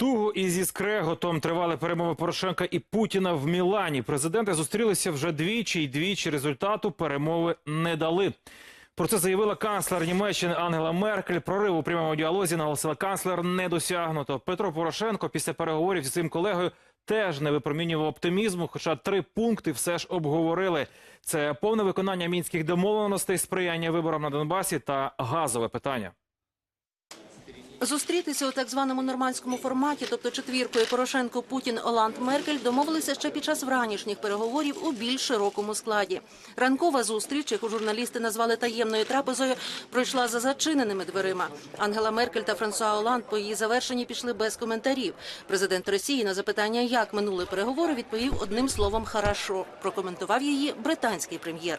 Туго і зі скреготом тривали перемови Порошенка і Путіна в Мілані. Президенти зустрілися вже двічі, і двічі результату перемови не дали. Про це заявила канцлер Німеччини Ангела Меркель. Прорив у прямому діалозі наголосила канцлер не досягнуто. Петро Порошенко після переговорів зі своїм колегою теж не випромінював оптимізму. Хоча три пункти все ж обговорили: це повне виконання мінських домовленостей, сприяння виборам на Донбасі та газове питання. Зустрітися у так званому нормандському форматі, тобто четвіркою Порошенко, Путін, Оланд, Меркель, домовилися ще під час вранішніх переговорів у більш широкому складі. Ранкова зустріч, яку журналісти назвали таємною трапезою, пройшла за зачиненими дверима. Ангела Меркель та Франсуа Оланд по її завершенні пішли без коментарів. Президент Росії на запитання, як минули переговори, відповів одним словом «хорошо». Прокоментував її британський прем'єр.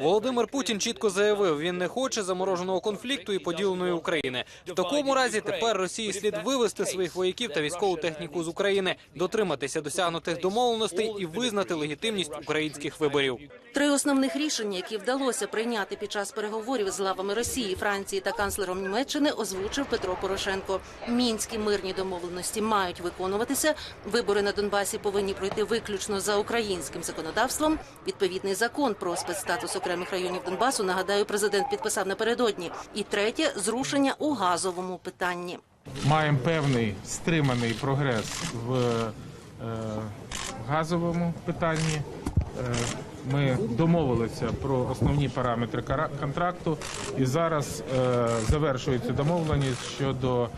Володимир Путін чітко заявив, він не хоче замороженого конфлікту і поділеної України. Такому разі тепер Росії слід вивести своїх вояків та військову техніку з України, дотриматися досягнутих домовленостей і визнати легітимність українських виборів. Три основних рішення, які вдалося прийняти під час переговорів з главами Росії, Франції та канцлером Німеччини, озвучив Петро Порошенко. Мінські мирні домовленості мають виконуватися. Вибори на Донбасі повинні пройти виключно за українським законодавством. Відповідний закон про спецстатус окремих районів Донбасу, нагадаю, президент підписав напередодні. І третє зрушення у газовому питанні. маємо певний стриманий прогрес в е, газовому питанні. Ми домовилися про основні параметри кара- контракту, і зараз е, завершується домовленість щодо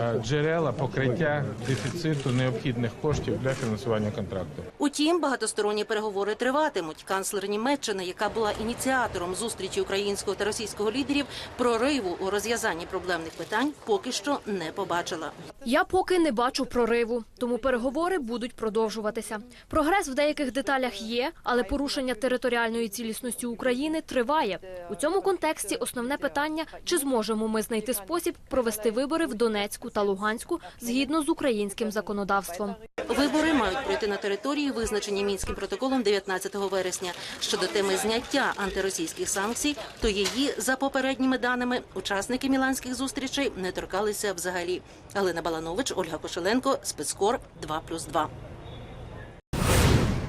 е, джерела покриття дефіциту необхідних коштів для фінансування контракту. Утім, багатосторонні переговори триватимуть. Канцлер Німеччини, яка була ініціатором зустрічі українського та російського лідерів, прориву у розв'язанні проблемних питань поки що не побачила. Я поки не бачу прориву, тому переговори будуть продовжуватися. Прогрес в деяких деталях є, але порушення територіальної цілісності України триває. У цьому контексті основне питання: чи зможемо ми знайти спосіб провести вибори в Донецьку та Луганську згідно з українським законодавством. Вибори мають пройти на території, визначені мінським протоколом 19 вересня. Щодо теми зняття антиросійських санкцій, то її за попередніми даними учасники міланських зустрічей не торкалися взагалі. Галина Баланович, Ольга Кошеленко, спецкор 2+,2.